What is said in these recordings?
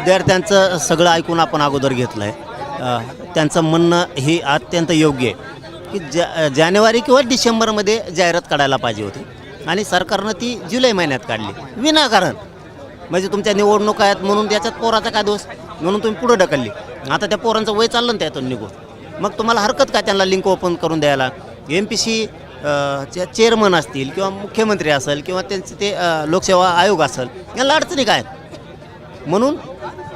विद्यार्थ्यांचं सगळं ऐकून आपण अगोदर घेतलं आहे त्यांचं म्हणणं हे अत्यंत योग्य आहे की जा जानेवारी किंवा डिसेंबरमध्ये जाहिरात काढायला पाहिजे होती आणि सरकारनं ती जुलै महिन्यात काढली. विनाकारण. म्हणजे तुमच्या निवडणुका आहेत म्हणून त्याच्यात पोराचा काय दोष? म्हणून तुम्ही पुढं ढकलली. आता त्या पोरांचं वय चाललं ना त्यातून निघून. मग तुम्हाला हरकत काय त्यांना लिंक ओपन करून द्यायला? एम पी सी चे चेअरमन असतील किंवा मुख्यमंत्री असेल किंवा त्यांचे ते लोकसेवा आयोग असेल यांना अडचणी काय म्हणून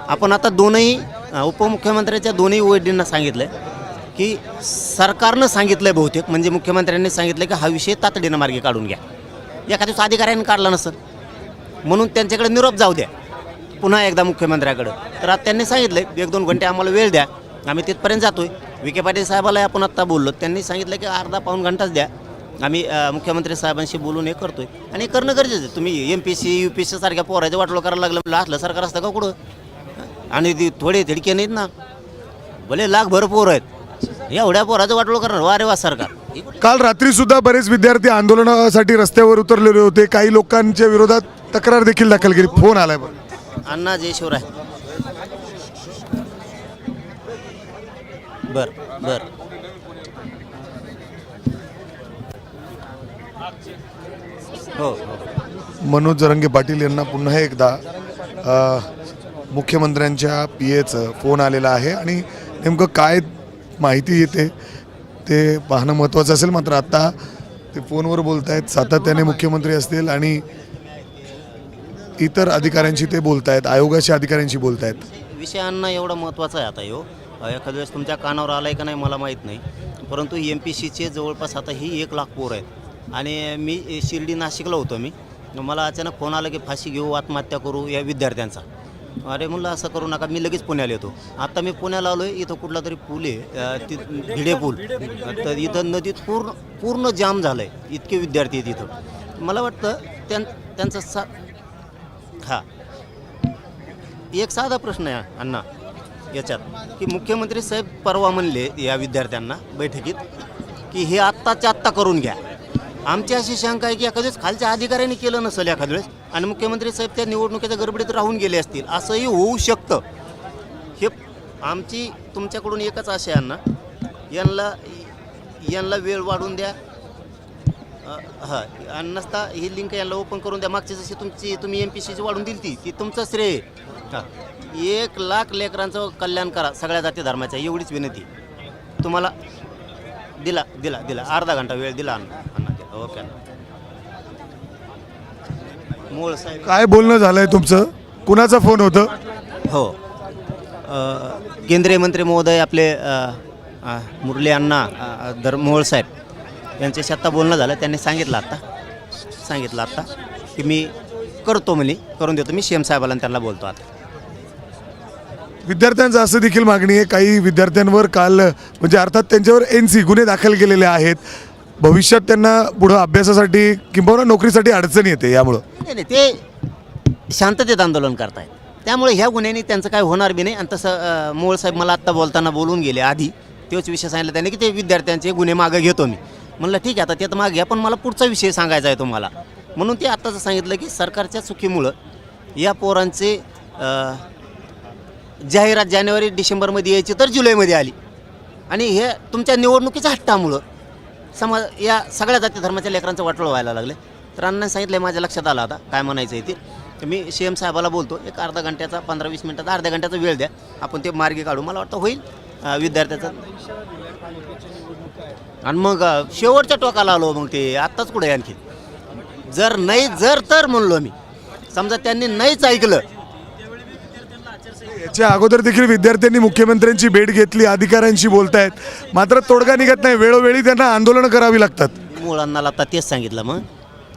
आपण आता दोनही उपमुख्यमंत्र्यांच्या दोन्ही वडींना सांगितलं आहे की सरकारनं सांगितलं आहे बहुतेक म्हणजे मुख्यमंत्र्यांनी सांगितलं की हा विषय तातडीनं मार्गी काढून घ्या. एखाद्या दिवस अधिकाऱ्यांनी काढला नसेल म्हणून त्यांच्याकडे निरोप जाऊ द्या. पुन्हा एकदा मुख्यमंत्र्याकडं. तर आता त्यांनी सांगितलं एक दोन घंटे आम्हाला वेळ द्या आम्ही तिथपर्यंत जातोय. विखे पाटील साहेबाला आपण आत्ता बोललो त्यांनी सांगितलं की अर्धा पाऊण घंटाच द्या. आम्ही मुख्यमंत्री साहेबांशी बोलून हे करतोय. आणि हे करणं गरजेचं आहे. तुम्ही M P C U P C सारख्या पोराचं वाटलो करायला लागलं असलं सरकार असतं का कुठं? आणि ती थोडे थिडके नाहीत ना भले लाख भर पोर आहेत. एवढ्या पोराचं वाटलं करणार. वा रे वा सरकार. काल रात्री सुद्धा बरेच विद्यार्थी आंदोलनासाठी रस्त्यावर उतरलेले होते. काही लोकांच्या विरोधात तक्रार देखील दाखल केली. फोन आलाय बरं अण्णा जय शिवराय बर बर. हो हो. मनोज जरंगे पाटील यांना पुन्हा एकदा मुख्यमंत्र्यांच्या पी एचं फोन आलेला आहे आणि नेमकं काय माहिती येते ते पाहणं महत्त्वाचं असेल. मात्र आत्ता ते फोनवर बोलत आहेत सातत्याने मुख्यमंत्री असतील आणि इतर अधिकाऱ्यांशी ते बोलत आहेत आयोगाच्या अधिकाऱ्यांशी बोलत आहेत विषयांना एवढा महत्त्वाचा आहे आता यो. एखाद्या वेळेस तुमच्या कानावर आलाय का नाही मला माहीत नाही. परंतु एम पी सीचे जवळपास आता ही एक लाख पोर आहेत. आणि मी शिर्डी नाशिकला होतो मी. मला अचानक फोन आला की फाशी घेऊ आत्महत्या करू या विद्यार्थ्यांचा. अरे म्हणलं असं करू नका मी लगेच पुण्याला येतो. आता मी पुण्याला आलो आहे इथं कुठला तरी पूल आहे अं, भिडे पूल. तर इथं नदीत पूर्ण पूर्ण जाम झालं आहे इतके विद्यार्थी आहेत इथं. मला वाटतं त्यां त्यांचं सा हां. एक साधा प्रश्न आहे अण्णा याच्यात की मुख्यमंत्री साहेब परवा म्हणले या विद्यार्थ्यांना बैठकीत की हे आत्ताच्या आत्ता करून घ्या. आमची अशी शंका आहे की एखाद्या खालच्या अधिकाऱ्यांनी केलं नसेल एखाद्या वेळेस आणि मुख्यमंत्री साहेब त्या निवडणुकीच्या गडबडीत राहून गेले असतील असंही होऊ शकतं. हे आमची तुमच्याकडून एकच आशा आहे अण्णा. यांना यांना वेळ वाढून द्या. हा आणि नसता ही लिंक यांना ओपन करून द्या. मागची जशी तुमची तुम्ही एम पी सीची वाढून दिली ती ती तुमचं श्रेय. हा. एक लाख लेकरांचं कल्याण करा सगळ्या जाती धर्माच्या एवढीच विनंती. तुम्हाला दिला दिला दिला. अर्धा घंटा वेळ दिला अण्णा अण्णा दिला ओके अण्णा. मूळ साहेब. काय बोलणं झालंय तुमचं? कुणाचा फोन होतं? हो. अ, केंद्रीय मंत्री महोदय आपले अ, अ, मुरली अण्णा अ, धर मोहोळ साहेब यांच्याशी आत्ता बोलणं झालं त्यांनी सांगितलं आत्ता सांगितलं आत्ता की मी करतो म्हणे करून देतो. मी सी एम साहेबाला आणि त्यांना बोलतो आता. विद्यार्थ्यांचं असं देखील मागणी आहे. काही विद्यार्थ्यांवर काल म्हणजे अर्थात त्यांच्यावर एन सी गुन्हे दाखल केलेले आहेत. भविष्यात त्यांना पुढं अभ्यासासाठी किंबहुना नोकरीसाठी अडचण येते यामुळं. नाही नाही ते शांततेत आंदोलन करतायत. त्यामुळे ह्या गुन्ह्यांनी त्यांचं काय होणार बी नाही. आणि तसं मोळ साहेब मला आत्ता बोलताना बोलून गेले आधी. तोच विषय सांगितला त्यांनी की ते विद्यार्थ्यांचे गुन्हे मागं घेतो मी. म्हणलं ठीक आहे आता ते तर मागे घ्या पण मला पुढचा विषय सांगायचा आहे तुम्हाला. म्हणून ते आत्ताच सांगितलं की सरकारच्या चुकीमुळं या पोरांचे जाहिरात जानेवारी डिसेंबरमध्ये यायची तर जुलैमध्ये आली. आणि हे तुमच्या निवडणुकीच्या हट्टामुळं समाज या सगळ्या जाती धर्माच्या लेकरांचं वाटोळ व्हायला लागले. तर अण्णांनी सांगितलं माझ्या लक्षात आलं आता काय म्हणायचं आहे ते. तर मी सी एम साहेबाला बोलतो एक अर्धा घंट्याचा पंधरा वीस मिनटाचा अर्ध्या घंट्याचा वेळ द्या. आपण ते मार्गी काढू. मला वाटतं होईल विद्यार्थ्याचा विद्यार्थ्याचं. आणि मग शेवटच्या टोकाला आलो मग ते आत्ताच कुठे आणखी? जर नाही जर तर म्हणलो मी. समजा त्यांनी नाहीच ऐकलं याच्या अगोदर देखील विद्यार्थ्यांनी मुख्यमंत्र्यांची भेट घेतली अधिकाऱ्यांशी बोलतायत. मात्र तोडगा निघत नाही वेळोवेळी त्यांना आंदोलनं करावी लागतात. मुलांना आता तेच सांगितलं मग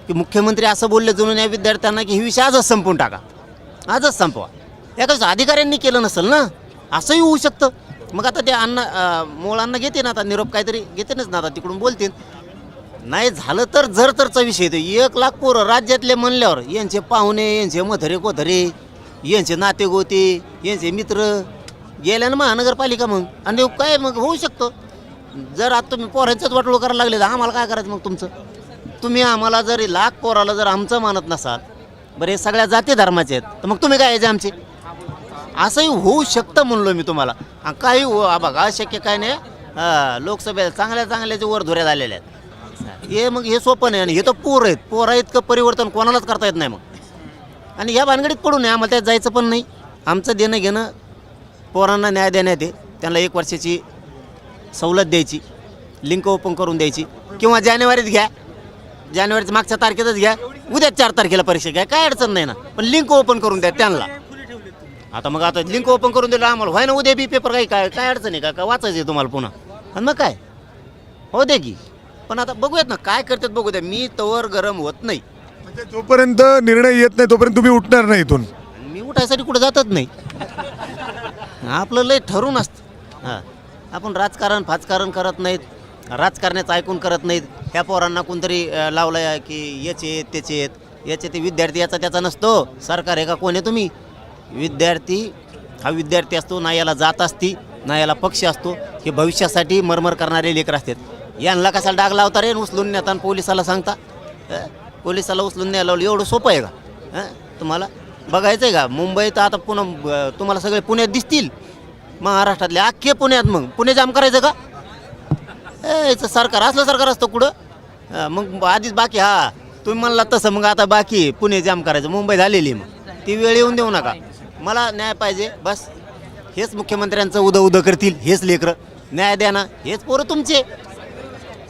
की मुख्यमंत्री असं बोलले जुनून या विद्यार्थ्यांना की ही विषय आजच संपवून टाका. आजच संपवा. एकाच अधिकाऱ्यांनी केलं नसेल ना? असंही होऊ शकतं. मग आता ते अण्णा अं, मुलांना घेते ना आता निरोप काहीतरी घेतेनच ना आता तिकडून बोलतील. नाही झालं तर जर तरचा विषय येतो एक लाख पोरं राज्यातले म्हणल्यावर यांचे पाहुणे यांचे मधरे कोधरे यांचे नाते होते यांचे मित्र गेल्या ना महानगरपालिका मग. आणि काय मग होऊ शकतं? जर आता तुम्ही पोरांचंच वाटोळ करायला लागले तर आम्हाला काय करायचं मग तुमचं? तुम्ही आम्हाला जर लाख पोराला जर आमचं मानत नसाल बरं हे सगळ्या जाती धर्माचे आहेत तर मग तुम्ही काय यायचे आमचे? असंही होऊ शकतं म्हणलो मी तुम्हाला. काही हो बघा अशक्य काय नाही हा, लोकसभेत चांगल्या चांगल्याचे वर धुऱ्या झालेल्या आहेत. हे मग हे सोपं नाही आणि हे तर पोर आहेत. पोरा इतकं परिवर्तन कोणालाच करता येत नाही मग. आणि या भानगडीत पडू नये आम्हाला त्यात जायचं पण नाही. आमचं देणं घेणं पोरांना न्याय देण्यात येते त्यांना एक वर्षाची सवलत द्यायची लिंक ओपन करून द्यायची. किंवा जानेवारीत घ्या. जानेवारीच्या मागच्या तारखेतच घ्या. उद्या चार तारखेला परीक्षा घ्या. काय अडचण नाही ना. पण लिंक ओपन करून द्या त्यांना. आता मग आता लिंक ओपन करून दिलं आम्हाला. व्हाय ना उद्या बी पेपर काही काय काय अडचण आहे का? का वाचायचं आहे तुम्हाला पुन्हा? आणि मग काय? हो दे की. पण आता बघूयात ना काय करतात बघू द्या. मी तवर गरम होत नाही. म्हणजे जोपर्यंत निर्णय येत नाही तोपर्यंत तुम्ही उठणार नाही इथून. मी उठायसाठी कुठं जातच नाही. आपलं लय ठरून असतं. हां. आपण राजकारण फाजकारण करत नाहीत. राजकारणाचं ऐकून करत नाहीत. ह्या पोरांना कोणतरी अं, लावलं आहे की याचे आहेत त्याचे आहेत. याचे ते विद्यार्थी याचा त्याचा नसतो. सरकार आहे का? कोण आहे तुम्ही? विद्यार्थी हा विद्यार्थी असतो ना याला जात असती ना याला पक्ष असतो. हे भविष्यासाठी मरमर करणारे लेकर असतात. यांना कशाला डाग लावता रे? उचलून नेता पोलिसाला सांगता. पोलिसाला उचलून न्यायला लावलं. एवढं सोपं आहे का? तुम्हाला बघायचं आहे का? मुंबईत आता पुन्हा तुम्हाला सगळे पुण्यात दिसतील. महाराष्ट्रातले अख्खे पुण्यात मग. पुणे जाम करायचं का? याचं सरकार असलं सरकार असतं कुठं? मग आधीच बाकी हा. तुम्ही म्हणला तसं मग आता बाकी पुणे जाम करायचं. मुंबई झालेली आहे मग. ती वेळ येऊन देऊ नका. मला न्याय पाहिजे बस. हेच मुख्यमंत्र्यांचं उदं उदं करतील हेच लेकरं. न्याय द्या ना. हेच पोरं तुमचे.